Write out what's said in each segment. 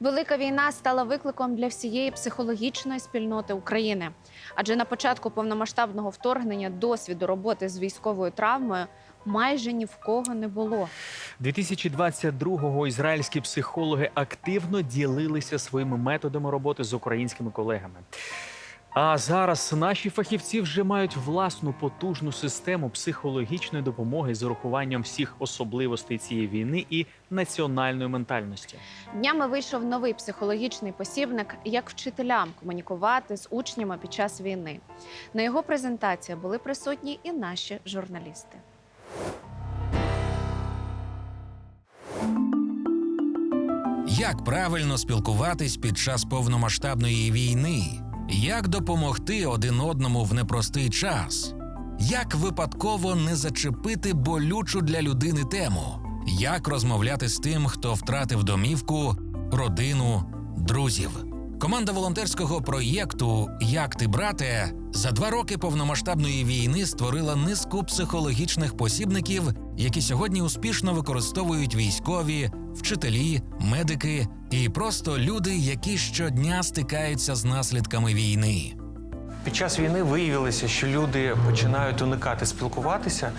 Велика війна стала викликом для всієї психологічної спільноти України. Адже на початку повномасштабного вторгнення досвіду роботи з військовою травмою майже ні в кого не було. 2022-го ізраїльські психологи активно ділилися своїми методами роботи з українськими колегами. А зараз наші фахівці вже мають власну потужну систему психологічної допомоги з урахуванням всіх особливостей цієї війни і національної ментальності. Днями вийшов новий психологічний посібник, як вчителям комунікувати з учнями під час війни. На його презентації були присутні і наші журналісти. Як правильно спілкуватись під час повномасштабної війни? Як допомогти один одному в непростий час? Як випадково не зачепити болючу для людини тему? Як розмовляти з тим, хто втратив домівку, родину, друзів? Команда волонтерського проєкту Як ти, брате за два роки повномасштабної війни створила низку психологічних посібників, які сьогодні успішно використовують військові, вчителі, медики і просто люди, які щодня стикаються з наслідками війни. Під час війни виявилося, що люди починають уникати спілкуватися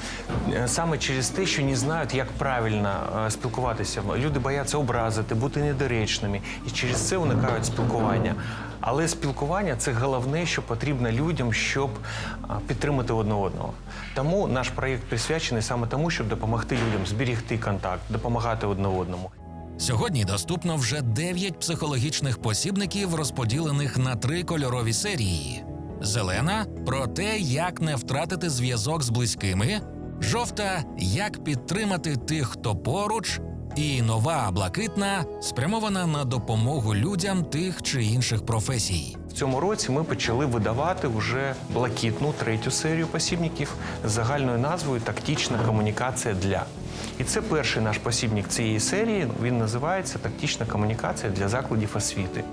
е, саме через те, що не знають, як правильно е, спілкуватися. Люди бояться образити, бути недоречними, і через це уникають спілкування. Але спілкування це головне, що потрібно людям, щоб підтримати одне одного. Тому наш проєкт присвячений саме тому, щоб допомогти людям зберігти контакт, допомагати одне одному. Сьогодні доступно вже 9 психологічних посібників, розподілених на три кольорові серії: зелена про те, як не втратити зв'язок з близькими, жовта як підтримати тих, хто поруч, і нова блакитна спрямована на допомогу людям тих чи інших професій. В цьому році ми почали видавати вже блакитну третю серію посібників з загальною назвою Тактична комунікація для. І це перший наш посібник цієї серії. Він називається Тактична комунікація для закладів освіти.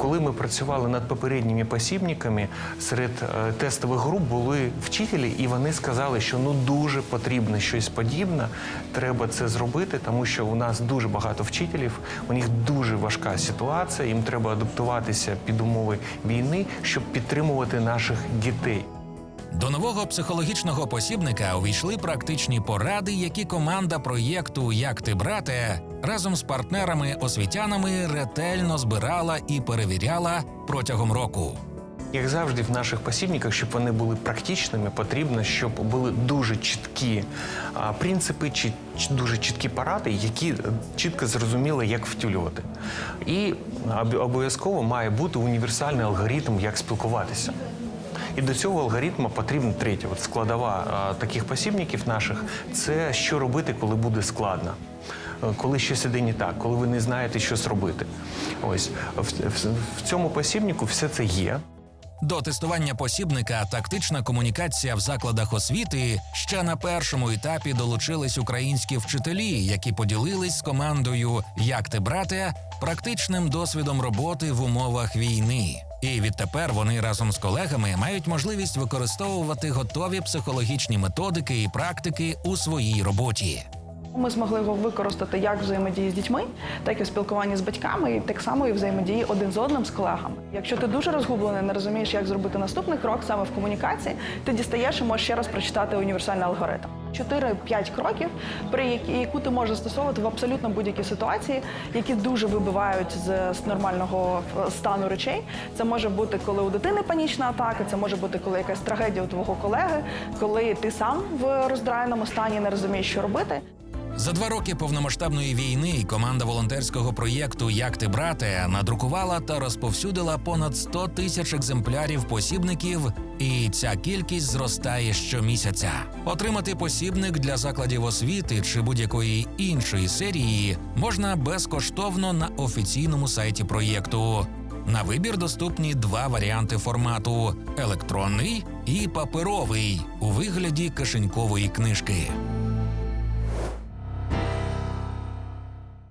Коли ми працювали над попередніми посібниками, серед е, тестових груп були вчителі, і вони сказали, що ну дуже потрібно щось подібне. Треба це зробити, тому що у нас дуже багато вчителів, у них дуже важка ситуація. Їм треба адаптуватися під умови війни, щоб підтримувати наших дітей. До нового психологічного посібника увійшли практичні поради, які команда проєкту Як ти брате разом з партнерами-освітянами ретельно збирала і перевіряла протягом року. Як завжди, в наших посібниках, щоб вони були практичними, потрібно, щоб були дуже чіткі принципи чи дуже чіткі поради, які чітко зрозуміли, як втілювати. І обов'язково має бути універсальний алгоритм, як спілкуватися. І до цього алгоритму потрібна третя от складова таких посібників наших це що робити, коли буде складно. Е, Коли щось іде не так, коли ви не знаєте, що зробити. Ось в, в, в цьому посібнику все це є. До тестування посібника тактична комунікація в закладах освіти ще на першому етапі долучились українські вчителі, які поділились з командою Як ти брате практичним досвідом роботи в умовах війни. І відтепер вони разом з колегами мають можливість використовувати готові психологічні методики і практики у своїй роботі. Ми змогли його використати як взаємодії з дітьми, так і в спілкуванні з батьками, і так само і взаємодії один з одним з колегами. Якщо ти дуже розгублений, не розумієш, як зробити наступний крок саме в комунікації, ти дістаєш і можеш ще раз прочитати універсальний алгоритм. 4-5 кроків, при які яку ти можеш застосовувати в абсолютно будь-якій ситуації, які дуже вибивають з, з нормального е, стану речей. Це може бути, коли у дитини панічна атака, це може бути, коли якась трагедія у твого колеги, коли ти сам в роздраєному стані не розумієш, що робити. За два роки повномасштабної війни команда волонтерського проєкту Як ти брате надрукувала та розповсюдила понад 100 тисяч екземплярів посібників, і ця кількість зростає щомісяця. Отримати посібник для закладів освіти чи будь-якої іншої серії можна безкоштовно на офіційному сайті проєкту. На вибір доступні два варіанти формату: електронний і паперовий у вигляді кишенькової книжки.